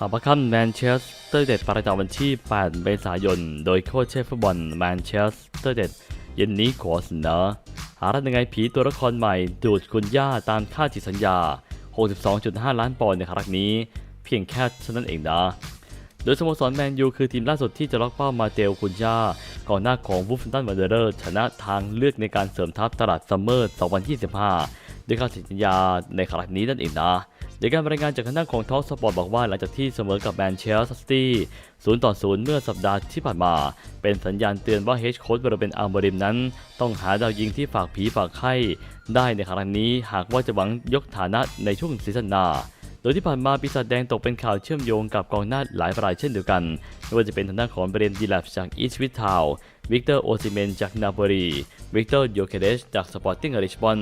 ข่าวประคันแมนเชสเตอร์เด็ดประจำวันที่ 8 เมษายน โดยโค้ชเชฟฟุตบอลแมนเชสเตอร์เด็ดเย็นนี้ขอเสนอหารัยังไงผีตัวละครใหม่ ดูดคุณย่าตามค่าจิตสัญญา 62.5 ล้านปอนด์ในครั้งนี้ เพียงแค่เท่านั้นเองนะ โดยสโมสรแมนยูคือทีมล่าสุดที่จะล็อกเป้ามาเตลคุณย่าก่อนหน้าของวูฟตันวันเดอร์ชนะทางเลือกในการเสริมทัพตลาดซัมเมอร์ 2025 ด้วยค่าสัญญาในครั้งนี้นั่นเองนะ โดยการรายงานจากทางด้านของทอ l สปอร์ตบอกว่าหลังจากที่เสมอกับแมนเชสเตอร์ซิตี้0ต่อ0เมื่อสัปดาห์ที่ผ่านมา เป็นสัญญาณเตือนว่าเฮดโค้ชบริเบนอาร์มบริมนั้น ต้องหาดาวยิงที่ฝากผีฝากไข้ ได้ในครั้งนี้หากว่าจะหวังยกฐานะในช่วงซีซั่นหน้าโดยที่ผ่านมาปีศาจแดงตกเป็นข่าวเชื่อมโยงกับกองหน้าหลายรายเช่นเดียวกันไม่ว่าจะเป็นทางด้านของเบรนดีแลฟจากอีสวิททาว วิกเตอร์โอซิเมนจากนาโปลีวิกเตอร์โยเคเดชจากสปอร์ติ้งริชบอน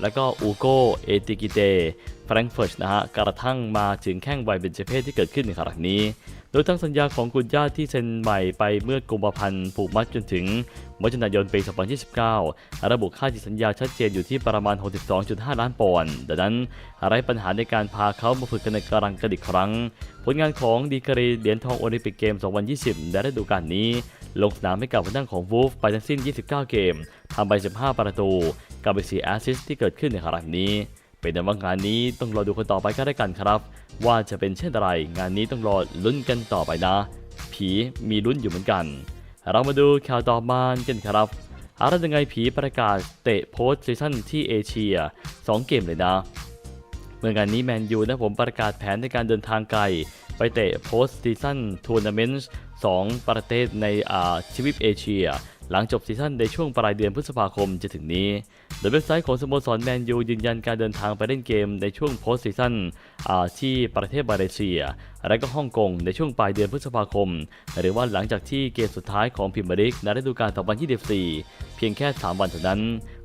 และก็อูโกเอติกิเตแฟรงก์เฟิร์ตนะฮะกระทั่งมาถึงแข้งวัยเบญจเพศที่เกิดขึ้นในครั้งนี้ โดยทั้งสัญญาของกุญญาที่เซ็นใหม่ไปเมื่อกุมภาพันธ์ผูกมัดจนถึงมิถุนายนปี 2029 ระบุค่าที่สัญญาชัดเจนอยู่ที่ประมาณ 62.5 ล้านปอนด์ ดังนั้นอะไรปัญหาในการพาเขามาฝึกกันในกรังกันอีกครั้ง ผลงานของดีกรีเหรียญทองโอลิมปิกเกม 2020 ในฤดูกาลนี้ ลงสนามให้กับทางด้านของวูฟไปทั้งสิ้น 29 เกมทำไป 15 ประตู กับไป4แอสซิสที่เกิดขึ้นในครั้งนี้ เป็นแต่ว่างานนี้ต้องรอดูกันต่อไปก็ได้กันครับ ว่าจะเป็นเช่นไร งานนี้ต้องรอลุ้นกันต่อไปนะ ผีมีลุ้นอยู่เหมือนกัน เรามาดูข่าวต่อมากันครับอะไรยังไงผีประกาศเตะโพสต์ซีซั่นที่เอเชีย 2 เกมเลยนะเมื่องานนี้แมนยูนะผมประกาศแผนในการเดินทางไกล ไปเตะโพสต์ซีซั่นทัวร์นาเมนต์2ประเทศในอาชีวิตเอเชีย หลังจบซีซั่นในช่วงปลายเดือนพฤษภาคมจะถึงนี้ โดยเว็บไซต์ของสโมสรแมนยูยืนยันการเดินทางไปเล่นเกมในช่วงโพสต์ซีซั่นที่ประเทศมาเลเซีย และก็ฮ่องกงในช่วงปลายเดือนพฤษภาคม หรือว่าหลังจากที่เกมสุดท้ายของพรีเมียร์ลีกในฤดูกาล2024 เพียงแค่ 3 วันเท่านั้น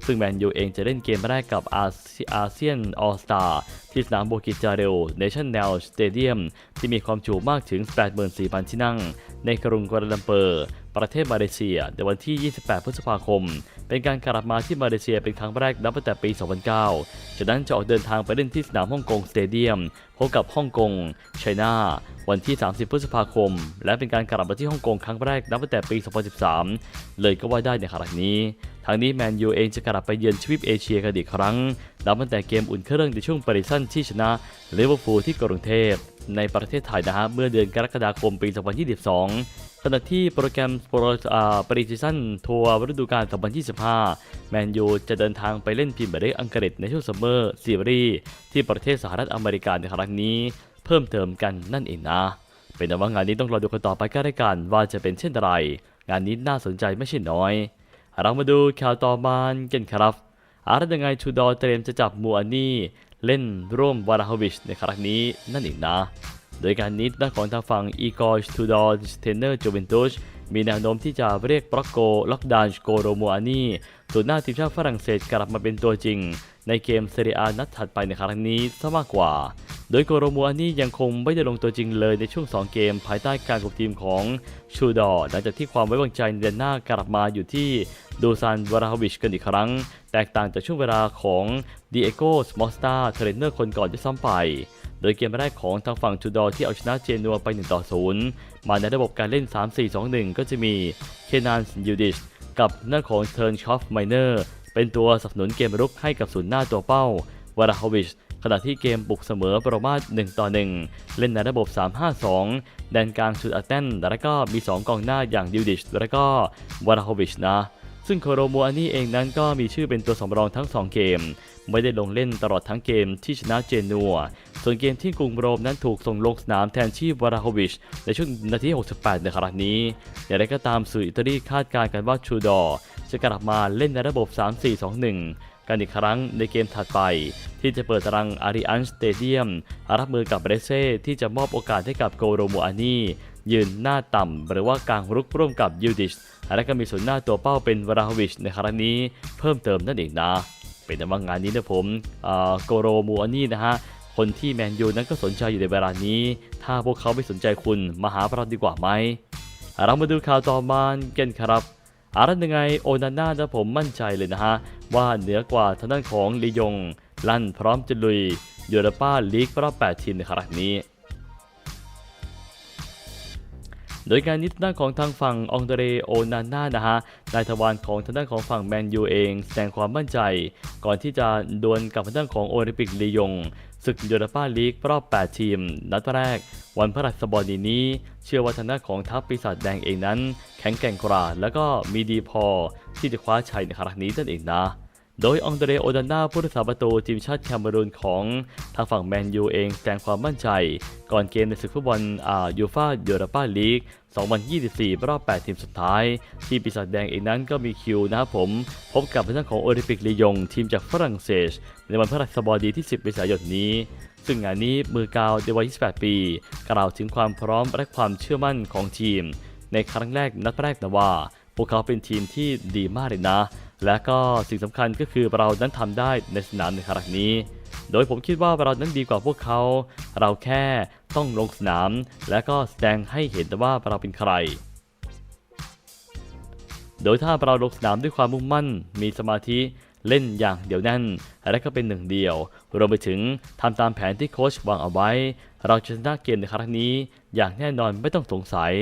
ซึ่งแมนยูเองจะเล่นเกมแรกกับอาเซียนออสตาที่สนามโบกิจาเรลเนชั่นแนลสเตเดียมที่มีความจุมากถึง 84,000 ที่นั่ง ในกรุงกัวลาลัมเปอร์ ประเทศมาเลเซียในวันที่ 28 พฤษภาคม เป็นการกลับมาที่มาเลเซียเป็นครั้งแรกนับตั้งแต่ปี 2009 จากนั้นจะออกเดินทางไปเล่นที่สนามฮ่องกงสเตเดียมพบกับฮ่องกงไชน่าวันที่ 30 พฤษภาคม และเป็นการกลับมาที่ฮ่องกงครั้งแรกนับตั้งแต่ปี 2013 เลยก็ว่าได้ในครั้งนี้ ทางนี้แมนยูเองจะกลับไปเยือนทวีปเอเชียกันอีกครั้งนับตั้งแต่เกมอุ่นเครื่องในช่วงปริซันที่ชนะลิเวอร์พูลที่กรุงเทพในประเทศไทยนะฮะเมื่อเดือนกรกฎาคมปี 2022 ขณะที่โปรแกรมโปรปริซิซันทัวร์ฤดูกาล 2025 แมนยูจะเดินทางไปเล่นพรีเมียร์ลีกอังกฤษในช่วงซัมเมอร์ซีรีส์ที่ประเทศสหรัฐอเมริกาในครั้งนี้ เพิ่มเติมกันนั่นเองนะ เป็นแต่ว่างานนี้ต้องรอดูกันต่อไปก็ได้กันว่าจะเป็นเช่นไร งานนี้น่าสนใจไม่ใช่น้อย เรามาดูข่าวต่อมากันครับอาร์ยังไงทูดอเตรียมจะจับมูอานี่เล่นร่วมวาราฮวิชในครั้งนี้นั่นเองนะ โดยการนี้ด้านของทางฝั่งอีกอร์ทูดอร์เทนเนอร์จูเวนตุสมีแนวโน้มที่จะเรียกปรอกโกล็อกดานโกโรมูอานี่ตัวหน้าทีมชาติฝรั่งเศสกลับมาเป็นตัวจริง ในเกมเซเรียนัดถัดไปในครั้งนี้ซะมากกว่า โดยโกโรมูอานี่ยังคงไม่ได้ลงตัวจริงเลยในช่วง 2 เกมภายใต้การคุมทีมของชูดอหลังจากที่ความไว้วางใจในเดือนหน้ากลับมาอยู่ที่ ดูซานวาราฮวิชกันอีกครั้ง แตกต่างจากช่วงเวลาของดีเอโกสมอสตาเทรนเนอร์คนก่อนที่ซ้ำไป โดยเกมแรกของทางฝั่งชูดอร์ที่เอาชนะเจนัวไป 1 ต่อ 0 มาในระบบการเล่น 3-4-2-1 ก็จะมีเคนานยูดิชกับหน้าของเทิร์นชอฟไมเนอร์เป็นตัวสนับสนุนเกมรุกให้กับศูนย์หน้าตัวเป้าวาราฮวิชขณะที่เกมบุกเสมอประมาท1ต่อ 1 เล่นในระบบ 3-5-2 แดนกลางชุดอาเตนและก็มี 2 กองหน้าอย่างดิวดิช และก็วาราโฮวิชนะ ซึ่งโคโรโมอานี่เองนั้นก็มีชื่อเป็นตัวสำรองทั้ง 2 เกม ไม่ได้ลงเล่นตลอดทั้งเกมที่ชนะเจนัว ส่วนเกมที่กรุงโรมนั้นถูกส่งลงสนามแทนที่วาราโฮวิช ในช่วงนาที 68 ในครั้งนี้ อย่างไรก็ตามสื่ออิตาลีคาดการณ์กันว่าชูดอร์จะกลับมาเล่นในระบบ 3-4-2-1 กันอีกครั้งในเกมถัดไป ที่จะเปิดตารางอาริอันสเตเดียมรับมือกับเบรเซ่ที่จะมอบโอกาสให้กับโกโรโมอานียืนหน้าต่ำหรือว่ากลางรุกร่วมกับยูดิช และก็มีส่วนหน้าตัวเป้าเป็นวราวิชในครั้งนี้เพิ่มเติมนั่นเองนะ เป็นแต่ว่างานนี้นะผมโกโรโมอานี่นะฮะคนที่แมนยูนั้นก็สนใจอยู่ในเวลานี้ ถ้าพวกเขาไม่สนใจคุณมาหาเราดีกว่าไหมเรามาดูข่าวต่อมากันครับอารันยังไงโอนาน่านะผมมั่นใจเลยนะฮะ ว่าเหนือกว่าทางด้านของลียง ลั่นพร้อมจะลุยยูโรปาลีกรอบ8ทีมในครั้งนี้ โดยการนี้ทางด้านของทางฝั่งองเดเรโอนาน่านะฮะนายทวารของทางด้านของฝั่งแมนยูเองแสดงความมั่นใจ ก่อนที่จะดวลกับทางด้านของโอลิมปิกลียงศึกยูโรปาลีกรอบ 8 ทีม นัดแรก วันพฤหัสบดีนี้ เชื่อว่าทางด้านของทัพปีศาจแดงเองนั้น แข็งแกร่งกว่า แล้วก็มีดีพอที่จะคว้าชัยในครั้งนี้นั่นเองนะ โดยองเดเรโอดาน่าผู้รักษาประตูทีมชาติแคเมรูนของทางฝั่งแมนยูเองแสดงความมั่นใจ ก่อนเกมในศึกฟุตบอลอ่ายูฟายูโรปาลีก 2024 รอบ 8 ทีมสุดท้าย ที่ปีศาจแดงเองนั้นก็มีคิวนะครับผม พบกับทางด้านของโอลิมปิกลียง ทีมจากฝรั่งเศส ในวันพฤหัสบดีที่ 10 เมษายนนี้ซึ่งงานนี้มือกาวในวัย 28 ปี กล่าวถึงความพร้อมและความเชื่อมั่นของทีม ในครั้งแรกนัดแรกนะว่า พวกเขาเป็นทีมที่ดีมากเลยนะ และก็สิ่งสำคัญก็คือเรานั้นทำได้ในสนามในครั้งนี้ โดยผมคิดว่าเรานั้นดีกว่าพวกเขา เราแค่ต้องลงสนาม และก็แสดงให้เห็นว่าเราเป็นใคร โดยถ้าเราลงสนามด้วยความมุ่งมั่น มีสมาธิเล่นอย่างเดียวแน่น และก็เป็นหนึ่งเดียว รวมไปถึงทำตามแผนที่โค้ชวางเอาไว้ เราจะชนะเกมในครั้งนี้ อย่างแน่นอนไม่ต้องสงสัย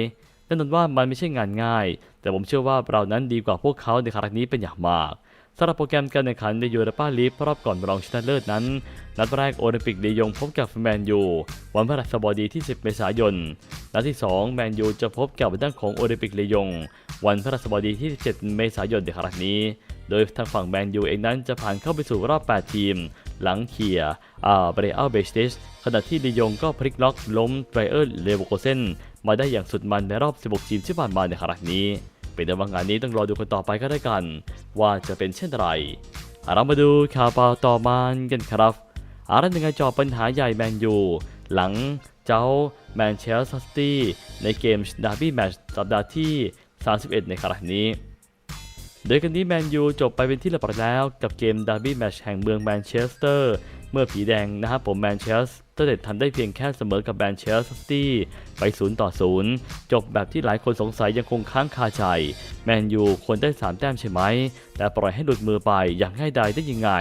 แน่นอนว่ามันไม่ใช่งานง่าย แต่ผมเชื่อว่าเรานั้นดีกว่าพวกเขาในครั้งนี้เป็นอย่างมากสำหรับโปรแกรมการแข่งขันในยูโรปาลีกรอบก่อนรองชนะเลิศนั้น นัดแรกโอลิมปิกลียงพบกับแมนยู วันพฤหัสบดีที่ 10 เมษายน นัดที่ 2 แมนยูจะพบกับด้านของโอลิมปิกลียง วันพฤหัสบดีที่ 17 เมษายนในครั้งนี้ โดยทางฝั่งแมนยูเองนั้นจะผ่านเข้าไปสู่รอบ 8 ทีม หลังเคียร์อ่าเบรอัลเบสติสขณะที่ลียงก็พลิกล็อกล้มไบรเออร์เลโวโกเซนมาได้อย่างสุดมันในรอบ 16 ทีมที่ผ่านมาในครั้งนี้ เป็นแต่ว่างานนี้ต้องรอดูกันต่อไปก็ได้กัน ว่าจะเป็นเช่นไรเรามาดูข่าวเปล่าต่อมากันครับอารันยังไงจอบปัญหาใหญ่แมนยู หลังเจ้าแมนเชสเตอร์ซิตี้ในเกมดาร์บี้แมตช์สัปดาห์ที่ 31 ในครั้งนี้ โดยกันนี้แมนยูจบไปเป็นที่เรียบร้อยแล้วกับเกมดาร์บี้แมตช์แห่งเมืองแมนเชสเตอร์ เมื่อผีแดงนะครับผมแมนเชสเตอร์ เด็ดทำได้เพียงแค่เสมอกับแมนเชสซิตี้ไป 0 ต่อ 0 จบแบบที่หลายคนสงสัยยังคงค้างคาใจ แมนยูควรได้ 3 แต้มใช่ไหม แต่ปล่อยให้หลุดมือไปอย่างง่ายดายได้ยังไง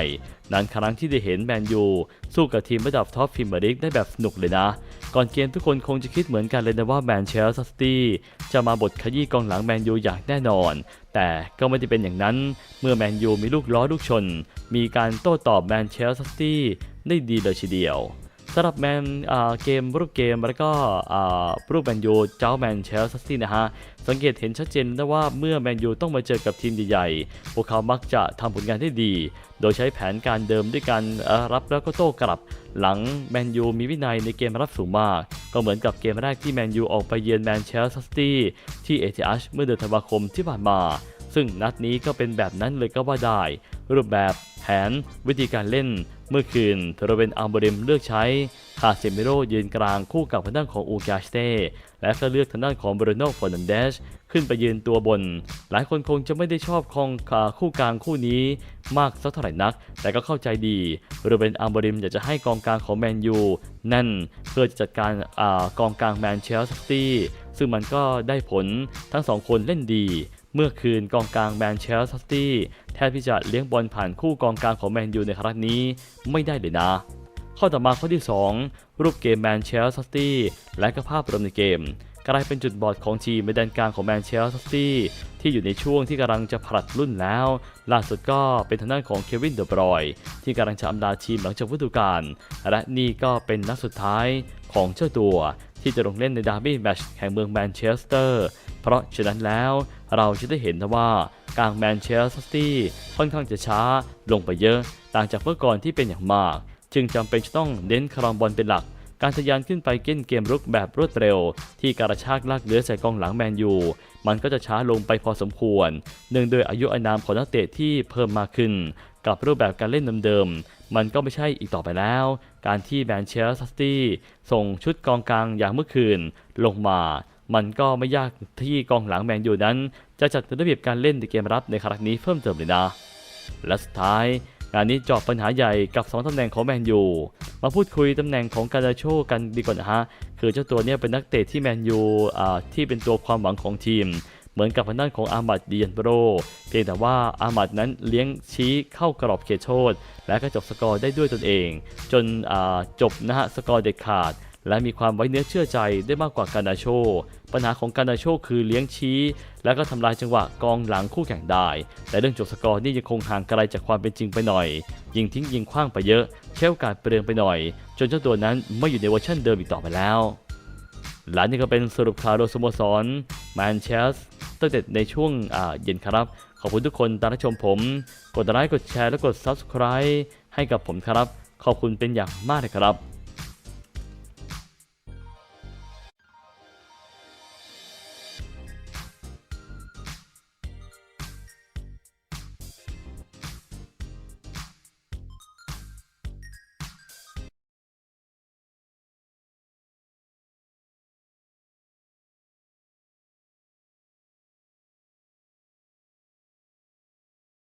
นั้นครั้งที่ได้เห็นแมนยูสู้กับทีมระดับท็อปพรีเมียร์ลีกได้แบบสนุกเลยนะ ก่อนเกมทุกคนคงจะคิดเหมือนกันเลยนะว่าแมนเชสซิตี้จะมาบดขยี้กองหลังแมนยูอย่างแน่นอน แต่ก็ไม่ได้เป็นอย่างนั้น เมื่อแมนยูมีลูกล้อลูกชน มีการโต้ตอบแมนเชสซิตี้ได้ดีเลยทีเดียว สำหรับแมนเกมรูปเกมแล้วก็อ่ารูปแมนยูเจ้าแมนเชสซิตี้นะฮะสังเกตเห็นชัดเจนได้ว่าเมื่อแมนยูต้องมาเจอกับทีมใหญ่ๆพวกเขามักจะทำผลงานได้ดี โดยใช้แผนการเดิมด้วยการรับแล้วก็โต้กลับ หลังแมนยูมีวินัยในเกมรับสูงมาก ก็เหมือนกับเกมแรกที่แมนยูออกไปเยือนแมนเชสซิตี้ที่เอทีอาร์เมื่อเดือนธันวาคมที่ผ่านมาซึ่งนัดนี้ก็เป็นแบบนั้นเลยก็ว่าได้ รูปแบบแผน วิธีการเล่น เมื่อคืนเทโรเวนอัลโบริมเลือกใช้คาเซมิโรยืนกลางคู่กับทางด้านของอูกาสเต้และก็เลือกทางด้านของบรูโน่ฟอร์นันเดสขึ้นไปยืนตัวบน หลายคนคงจะไม่ได้ชอบคองคู่กลางคู่นี้มากสักเท่าไหร่นัก แต่ก็เข้าใจดีโรเบนอัลโบริมอยากจะให้กองกลางของแมนยูแน่นเพื่อจะจัดการอกองกลางแมนเชสซิตี้ซึ่งมันก็ได้ผลทั้งสองคนเล่นดีเมื่อคืนกองกลางแมนเชสซิตี้ แทบที่จะเลี้ยงบอลผ่านคู่กองกลางของแมนยูในครั้งนี้ไม่ได้เลยนะ ข้อต่อมาข้อที่ 2 รูปเกมแมนเชสซิตี้และก็ภาพรวมในเกมกลายเป็นจุดบอดของทีมในแดนกลางของแมนเชสซิตี้ที่อยู่ในช่วงที่กำลังจะผลัดรุ่นแล้ว ล่าสุดก็เป็นทางด้านของเควินเดอะบรอยที่กำลังจะอำลาทีมหลังจากฤดูกาลและนี่ก็เป็นนัดสุดท้ายของเจ้าตัว ที่จะลงเล่นในดาร์บี้แมชแห่งเมืองแมนเชสเตอร์ เพราะฉะนั้นแล้วเราจะได้เห็นว่า กลางแมนเชสซิตี้ค่อนข้างจะช้าลงไปเยอะ ต่างจากเมื่อก่อนที่เป็นอย่างมาก จึงจำเป็นจะต้องเน้นครองบอลเป็นหลัก การทะยานขึ้นไปเก้นเกมรุกแบบรวดเร็ว ที่การชากลากเลื้อใส่กองหลังแมนยู มันก็จะช้าลงไปพอสมควร เนื่องด้วยอายุอานามของนักเตะที่เพิ่มมากขึ้น กับรูปแบบการเล่นเดิมๆมันก็ไม่ใช่อีกต่อไปแล้ว การที่แมนเชสซิตี้ส่งชุดกองกลางอย่างเมื่อคืนลงมา มันก็ไม่ยากที่กองหลังแมนยูนั้น จะจัดระเบียบการเล่นในเกมรับในครั้งนี้เพิ่มเติมเลยนะ และสุดท้ายงานนี้จอบปัญหาใหญ่กับ 2ตำแหน่งของแมนยู มาพูดคุยตำแหน่งของการาโชกันดีกว่านะฮะ คือเจ้าตัวนี้เป็นนักเตะที่แมนยูอ่าที่เป็นตัวความหวังของทีม เหมือนกับทางด้านของอามัดเดียนโบโรเพียงแต่ว่าอามัดนั้นเลี้ยงชี้เข้ากรอบเขตโทษและก็จบสกอร์ได้ด้วยตนเอง จนจบนะฮะสกอร์เด็ดขาด และมีความไว้เนื้อเชื่อใจได้มากกว่าการนาโช ปัญหาของการนาโชคือเลี้ยงชี้ และก็ทำลายจังหวะกองหลังคู่แข่งได้ แต่เรื่องจบสกอร์นี่ยังคงห่างไกลจากความเป็นจริงไปหน่อย ยิงทิ้งยิงคว้างไปเยอะใช้โอกาสเปลืองไปหน่อย จนเจ้าตัวนั้นไม่อยู่ในเวอร์ชันเดิมอีกต่อไปแล้วและนี่ก็เป็นสรุปข่าวโดยสโมสรแมนเชสเตอร์เด็ดในช่วงเย็นครับ ขอบคุณทุกคนตามรับชมผม กดไลค์กดแชร์และกด Subscribe ให้กับผมครับ ขอบคุณเป็นอย่างมากเลยครับ